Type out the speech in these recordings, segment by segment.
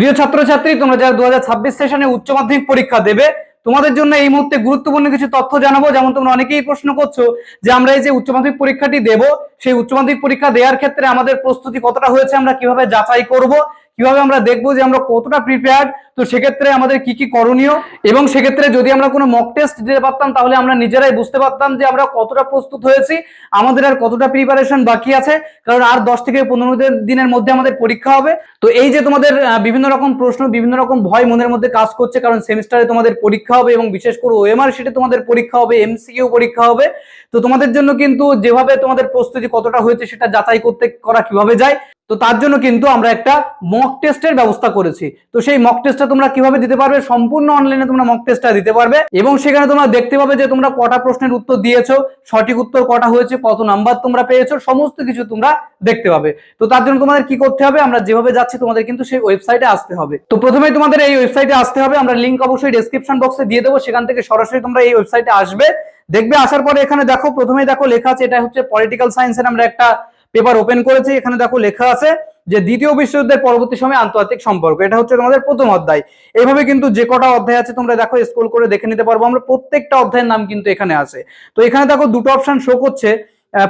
প্রিয় ছাত্রছাত্রী, তোমরা যারা দু হাজার ছাব্বিশ সেশনে উচ্চ মাধ্যমিক পরীক্ষা দেবে, তোমাদের জন্য এই মুহূর্তে গুরুত্বপূর্ণ কিছু তথ্য জানাব। যেমন তোমরা অনেকেই প্রশ্ন করছ যে আমরা এই যে উচ্চ মাধ্যমিক পরীক্ষাটি দেব, সেই উচ্চ মাধ্যমিক পরীক্ষা দেওয়ার ক্ষেত্রে আমাদের প্রস্তুতি কতটা হয়েছে, আমরা কীভাবে যাচাই করব কীভাবে আমরা দেখব যে আমরা কতটা প্রিপেয়ার্ড তো সেক্ষেত্রে আমাদের কি কি করণীয়? এবং সেক্ষেত্রে যদি আমরা কোনো মক টেস্ট দিতে পারতাম, তাহলে আমরা নিজেরাই বুঝতে পারতাম যে আমরা কতটা প্রস্তুত হয়েছি, আমাদের আর কতটা প্রিপারেশন বাকি আছে, কারণ আর দশ থেকে পনেরো দিন- দিনের মধ্যে আমাদের পরীক্ষা হবে। তো এই যে তোমাদের বিভিন্ন রকম প্রশ্ন, বিভিন্ন রকম ভয় মনের মধ্যে কাজ করছে, কারণ সেমিস্টারে তোমাদের পরীক্ষা হবে এবং বিশেষ করে ওএমআর শিটে তোমাদের পরীক্ষা হবে এমসিকিউ পরীক্ষা হবে। তো তোমাদের জন্য কিন্তু যেভাবে তোমাদের প্রস্তুতি কতটা হয়েছে সেটা যাচাই করতে, করা কীভাবে যায় তো তার জন্য কিন্তু আমরা একটা মক টেস্টের ব্যবস্থা করেছি। তো সেই মক টেস্টটা তোমরা কীভাবে দিতে পারবে? সম্পূর্ণ অনলাইনে তোমরা মক টেস্টটা দিতে পারবে এবং সেখানে তোমরা দেখতে পাবে যে তোমরা কটা প্রশ্নের উত্তর দিয়েছ, সঠিক উত্তর কটা হয়েছে, কত নাম্বার তোমরা পেয়েছ, সমস্ত কিছু তোমরা দেখতে পাবে। তো তার জন্য তোমাদের কি করতে হবে? আমরা যেভাবে যাচ্ছি তোমাদের কিন্তু সেই ওয়েবসাইটে আসতে হবে। তো প্রথমেই তোমাদের এই ওয়েবসাইটে আসতে হবে। আমরা লিংক অবশ্যই ডেসক্রিপশন বক্সে দিয়ে দেবো। সেখান থেকে সরাসরি তোমরা এই ওয়েবসাইটে আসবে। দেখবে আসার পরে এখানে দেখো, প্রথমেই দেখো লেখা আছে, এটা হচ্ছে পলিটিক্যাল সায়েন্সের আমরা একটা পেপার ওপেন করেছি, এখানে দেখো লেখা আছে যে দ্বিতীয় বিশ্বযুদ্ধের পরবর্তী সময় আন্তর্জাতিক সম্পর্ক। এটা হচ্ছে তোমাদের প্রথম অধ্যায়। এইভাবে কিন্তু যে কটা অধ্যায় আছে তোমরা দেখো স্ক্রল করে দেখে নিতে পারব। আমরা প্রত্যেকটা অধ্যায়ের নাম কিন্তু এখানে আছে। তো এখানে দেখো দুটো অপশন শো করছে।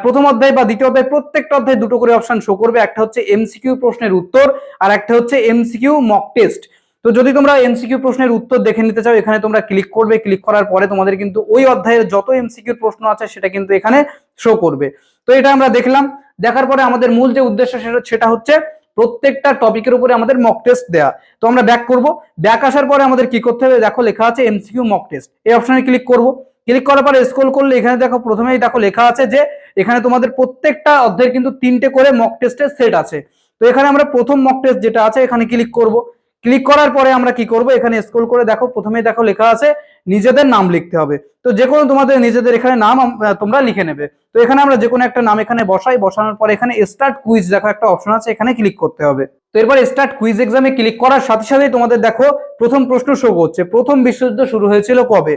প্রথম অধ্যায় বা দ্বিতীয় অধ্যায় প্রত্যেকটা অধ্যায় দুটো করে অপশন শো করবে। একটা হচ্ছে এমসিকিউ প্রশ্নের উত্তর, আর একটা হচ্ছে এমসিকিউ মক টেস্ট তো যদি তোমরা এমসিকিউ প্রশ্নের উত্তর দেখে নিতে চাও, এখানে তোমরা ক্লিক করবে। ক্লিক করার পরে তোমাদের কিন্তু ওই অধ্যায়ের যত এমসিকিউ প্রশ্ন আছে, সেটা কিন্তু এখানে শো করবে। তো এটা আমরা দেখলাম। দেখার পরে আমাদের মূল যে উদ্দেশ্য, সেটা হচ্ছে প্রত্যেকটা টপিকের উপরে আমাদের মক টেস্ট দেয়া। তো আমরা ব্যাক করব। ব্যাক আসার পরে আমাদের কি করতে হবে? দেখো, লেখা আছে এমসিকিউ মক টেস্ট এই অপশনে ক্লিক করব। ক্লিক করার পরে স্ক্রল করলে এখানে দেখো, প্রথমেই দেখো লেখা আছে যে, এখানে তোমাদের প্রত্যেকটা অধ্যায়ের কিন্তু তিনটে করে মক টেস্টের সেট আছে। তো এখানে আমরা প্রথম মক টেস্ট যেটা আছে, এখানে ক্লিক করব। ক্লিক করার পরে আমরা কি করব? এখানে স্ক্রল করে দেখো, প্রথমেই দেখো লেখা আছে নিজেদের নাম লিখতে হবে। তো যে কোনো তোমাদের নিজেদের এখানে নাম তোমরা লিখে নেবে। তো এখানে আমরা যে কোনো একটা নাম এখানে বসাই, বসানোর পরে এখানে স্টার্ট কুইজ দেখো একটা অপশন আছে, এখানে ক্লিক করতে হবে। তো এরপর স্টার্ট কুইজ এক্সামে ক্লিক করার সাথে সাথেই তোমাদের দেখো প্রথম প্রশ্ন শো করছে প্রথম বিশ্বযুদ্ধ শুরু হয়েছিল কবে?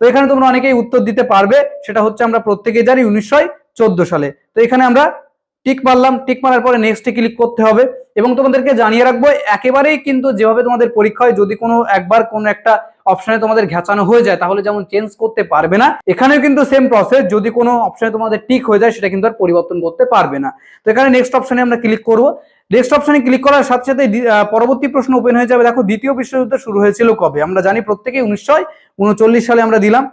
তো এখানে তোমরা অনেকেই উত্তর দিতে পারবে, সেটা হচ্ছে আমরা প্রত্যেকেই জানি উনিশশো চোদ্দ সালে। তো এখানে আমরা টিক মারলাম টিক মারার পরে নেক্সটে ক্লিক করতে হবে। এবং তোমাদেরকে জানিয়ে রাখব, একেবারেই কিন্তু যেভাবে তোমাদের পরীক্ষা হয়, যদি কোনো একবার কোনো একটা অপশনে তোমাদের ঘেঁচানো হয়ে যায়, তাহলে যেমন চেঞ্জ করতে পারবে না। এখানেও কিন্তু সেম প্রসেস যদি কোনো অপশনে তোমাদের টিক হয়ে যায়, সেটা কিন্তু আর পরিবর্তন করতে পারবে না। তো এখানে নেক্সট অপশনে আমরা ক্লিক করব। নেক্সট অপশনে ক্লিক করার সাথে সাথে পরবর্তী প্রশ্ন ওপেন হয়ে যাবে। দেখো, দ্বিতীয় বিশ্বযুদ্ধ শুরু হয়েছিল কবে? আমরা জানি প্রত্যেকেই উনিশশো সালে আমরা দিলাম।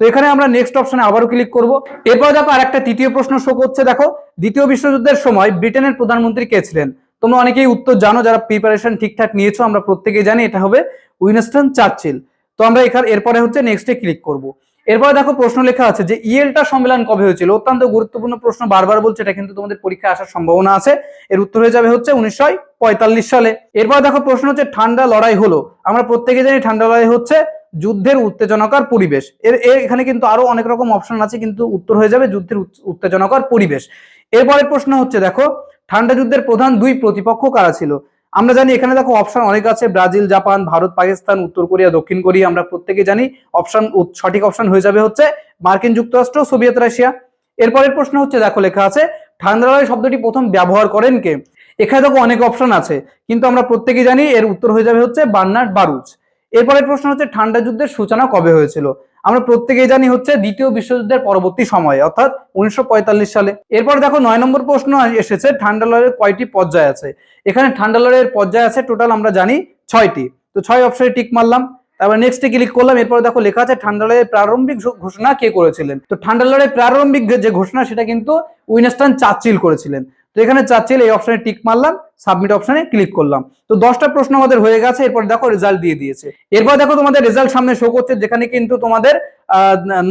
তো এখানে আমরা নেক্সট অপশনে আবারও ক্লিক করব। এরপর দেখো আর একটা তৃতীয় প্রশ্ন শো করছে। দেখো, দ্বিতীয় বিশ্বযুদ্ধের সময় ব্রিটেনের প্রধানমন্ত্রী কে ছিলেন? তোমরা অনেকেই উত্তর জানো, যারা প্রিপারেশন ঠিকঠাক নিয়েছো, আমরা প্রত্যেকেই জানি এটা হবে উইনস্টন চার্চিল। তো আমরা এখানে এরপরে হচ্ছে নেক্সটে ক্লিক করব। এরপরে দেখো প্রশ্ন লেখা আছে যে, ইয়েলটা সম্মেলন কবে হয়েছিল? অত্যন্ত গুরুত্বপূর্ণ প্রশ্ন, বারবার বলছে, এটা কিন্তু তোমাদের পরীক্ষায় আসার সম্ভাবনা আছে। এর উত্তর হয়ে যাবে হচ্ছে উনিশশো পঁয়তাল্লিশ সালে। এরপর দেখো প্রশ্ন হচ্ছে, ঠান্ডা লড়াই হলো। আমরা প্রত্যেকে জানি ঠান্ডা লড়াই হচ্ছে যুদ্ধের উত্তেজনকার পরিবেশ। এর এখানে কিন্তু আরও অনেক রকম অপশন আছে, কিন্তু উত্তর হয়ে যাবে যুদ্ধের উত- উত্তেজনকার পরিবেশ। এরপরের প্রশ্ন হচ্ছে, দেখো ঠান্ডা যুদ্ধের প্রধান দুই প্রতিপক্ষ কারা ছিল? আমরা জানি এখানে দেখো অপশন অনেক আছে, ব্রাজিল, জাপান, ভারত, পাকিস্তান, উত্তর কোরিয়া, দক্ষিণ কোরিয়া, আমরা প্রত্যেকে জানি অপশন সঠিক অপশন হয়ে যাবে হচ্ছে মার্কিন যুক্তরাষ্ট্র, সোভিয়েত রাশিয়া। এরপরের প্রশ্ন হচ্ছে, দেখো লেখা আছে ঠান্ডা লড়াই শব্দটি প্রথম ব্যবহার করেন কে? এখানে দেখো অনেক অপশন আছে, কিন্তু আমরা প্রত্যেকেই জানি এর উত্তর হয়ে যাবে হচ্ছে বার্নার্ড বারুচ এরপরের প্রশ্ন হচ্ছে, ঠান্ডা যুদ্ধের সূচনা কবে হয়েছিল? আমরা প্রত্যেকেই জানি হচ্ছে দ্বিতীয় বিশ্বযুদ্ধের পরবর্তী সময়ে, অর্থাৎ উনিশশো পঁয়তাল্লিশ সালে। এরপর দেখো নয় নম্বর প্রশ্ন এসেছে ঠান্ডা লড়াইয়ের কয়টি পর্যায় আছে? এখানে ঠান্ডা লড়াইয়ের পর্যায় আছে টোটাল আমরা জানি ছয়টি। তো ছয় অপশনে টিক মারলাম, তারপর নেক্সটে ক্লিক করলাম? এরপরে দেখো লেখা আছে ঠান্ডা লড়াইয়ের প্রারম্ভিক ঘোষণা কে করেছিলেন? তো ঠান্ডা লড়াইয়ের প্রারম্ভিক যে ঘোষণা, সেটা কিন্তু উইনস্টন চার্চিল করেছিলেন। তো এখানে চার্চিল এই অপশনে টিক মারলাম সাবমিট অপশনে ক্লিক করলাম। তো দশটা প্রশ্ন আমাদের হয়ে গেছে, এরপর দেখো রেজাল্ট দিয়ে দিয়েছে। এরপর দেখো তোমাদের রেজাল্ট সামনে শো করছে, যেখানে কিন্তু তোমাদের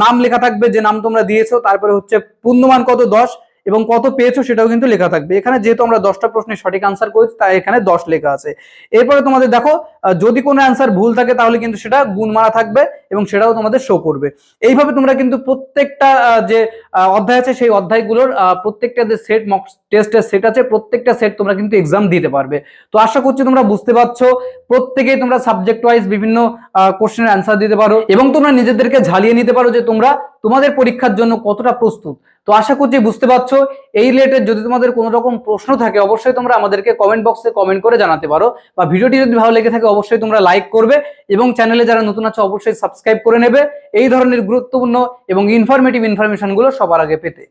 নাম লেখা থাকবে, যে নাম তোমরা দিয়েছ, তারপরে হচ্ছে পূর্ণমান কত দশ, এবং কত পেয়েছ সেটাও কিন্তু লেখা থাকবে। এখানে যেহেতু আমরা দশটা প্রশ্নের সঠিক আনসার করেছি, তাই এখানে দশ লেখা আছে। এরপরে তোমাদের দেখো যদি কোনো অ্যান্সার ভুল থাকে, তাহলে কিন্তু সেটা গুণ মারা থাকবে। এবং সেটাও তোমাদের শো করবে। এইভাবে তোমরা কিন্তু প্রত্যেকটা যে অধ্যায় আছে সেই অধ্যায়গুলোর প্রত্যেকটা যে সেট মক টেস্টের সেট আছে, প্রত্যেকটা সেট তোমরা কিন্তু এক্সাম দিতে পারবে। তো আশা করছি তোমরা বুঝতে পারছ, প্রত্যেকেই তোমরা সাবজেক্ট ওয়াইজ বিভিন্ন কোশ্চেনের অ্যান্সার দিতে পারো এবং তোমরা নিজেদেরকে ঝালিয়ে নিতে পারো যে তোমরা তোমাদের পরীক্ষার জন্য কতটা প্রস্তুত। তো আশা করছি বুঝতে পারছ, এই রিলেটেড যদি তোমাদের কোনো রকম প্রশ্ন থাকে, অবশ্যই তোমরা আমাদেরকে কমেন্ট বক্সে কমেন্ট করে জানাতে পারো। বা ভিডিওটি যদি ভালো লেগে থাকে, অবশ্যই তোমরা লাইক করবে এবং চ্যানেলে যারা নতুন আছো, অবশ্যই সাবস্ক্রাইব সাবস্ক্রাইব করে নেবে। এই ধরনের গুরুত্বপূর্ণ এবং ইনফরমেটিভ ইনফরমেশনগুলো সবার আগে পেতে।